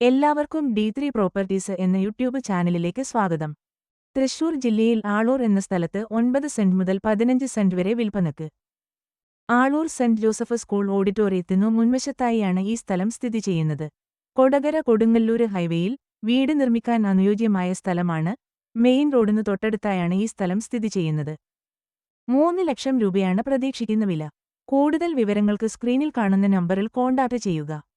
എല്ലാവർക്കും D three properties എന്ന YouTube ചാനലിലേക്ക് സ്വാഗതം. തൃശൂർ ജില്ലയിൽ ആളൂർ എന്ന സ്ഥലത്ത് ഒൻപത് സെന്റ് മുതൽ പതിനഞ്ച് സെന്റ് വരെ വിൽപ്പനക്ക് ആളൂർ സെന്റ് ജോസഫ് സ്കൂൾ ഓഡിറ്റോറിയത്തിനു മുൻവശത്തായിയാണ് ഈ സ്ഥലം സ്ഥിതി ചെയ്യുന്നത്. കൊടകര കൊടുങ്ങല്ലൂര് ഹൈവേയിൽ വീട് നിർമ്മിക്കാൻ അനുയോജ്യമായ സ്ഥലമാണ്. മെയിൻ റോഡിന് തൊട്ടടുത്തായാണ് ഈ സ്ഥലം സ്ഥിതി ചെയ്യുന്നത്. മൂന്ന് ലക്ഷം രൂപയാണ് പ്രതീക്ഷിക്കുന്ന വില. കൂടുതൽ വിവരങ്ങൾക്ക് സ്ക്രീനിൽ കാണുന്ന നമ്പറിൽ കോൺടാക്ട് ചെയ്യുക.